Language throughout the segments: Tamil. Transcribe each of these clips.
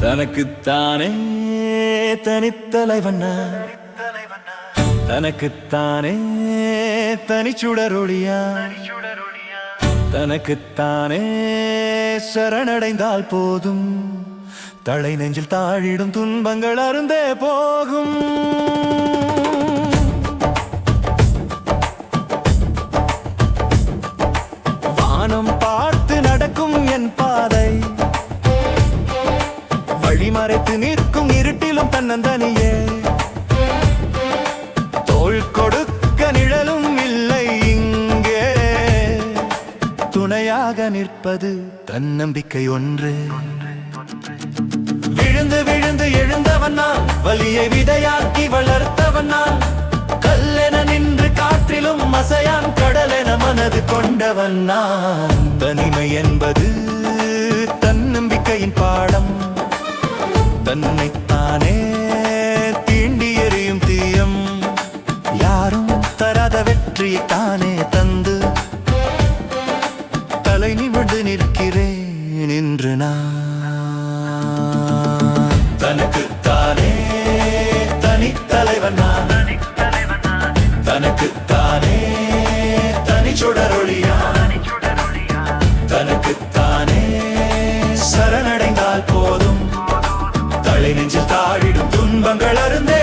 தனக்குத்தானே தனித்தலைவண்ணா. தனக்குத்தானே தனிச்சுடரொழியா தனக்குத்தானே சரணடைந்தால் போதும். தலை நெஞ்சில் தாழிடும் துன்பங்கள் அருந்தே போகும். தன்னந்தனியே தோல் கொடுக்க நிழலும் இல்லை இங்கே. துணையாக நிற்பது தன்னம்பிக்கை ஒன்று. விழுந்து விழுந்து எழுந்தவன் நான் வலியை விதையாக்கி வளர்த்தவன் நான். கல்லென நின்று காற்றிலும் அசையான் கடலென மனது கொண்டவன் நான். தனிமை என்பது தன்னம்பிக்கையின் பாடம். தன்னை வெற்றியை தானே தந்து தலை நிமிர்ந்து நிற்கிறேன் என்று நான். தனக்கு தனக்குத்தானே தனித்தலைவன் நான். தனக்கு தானே தனி சுடரொழியா தனக்கு தானே சரணடைந்தால் போதும். தலை நெஞ்சில் தாழிடும் துன்பங்கள் அருந்தே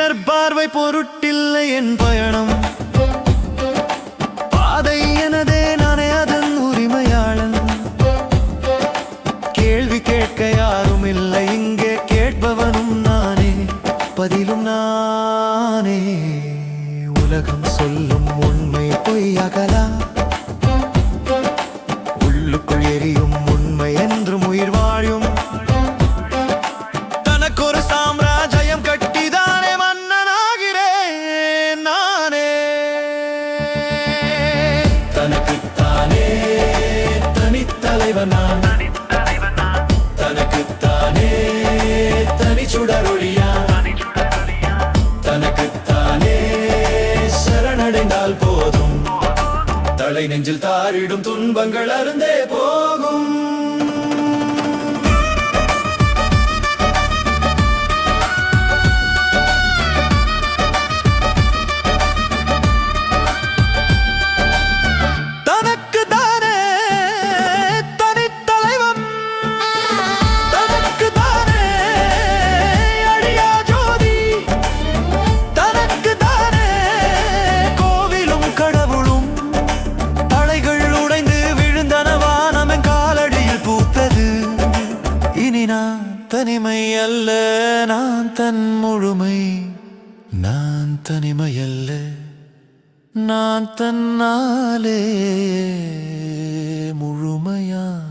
பிறர் பார்வை பொருட்டில்லை என் பயணம். பாதை எனதே நானே அதன் உரிமையாளன். கேள்வி கேட்க யாரும் இல்லை இங்கே கேட்பவனும் நானே. பதிலும் நானே. உலகம் சொல்லும் தனக்குத்தானே தனித்தலைவன்? தனக்குத்தானே தனி சுடரொளியா தனக்குத்தானே சரணடைந்தால் போதும். தலை நெஞ்சில் தாரிடும் துன்பங்கள் அருந்தே போகும். தனிமை அல்ல நான் தன் முழுமை. நான் தனிமை அல்ல நான் தன்னாலே முழுமையான்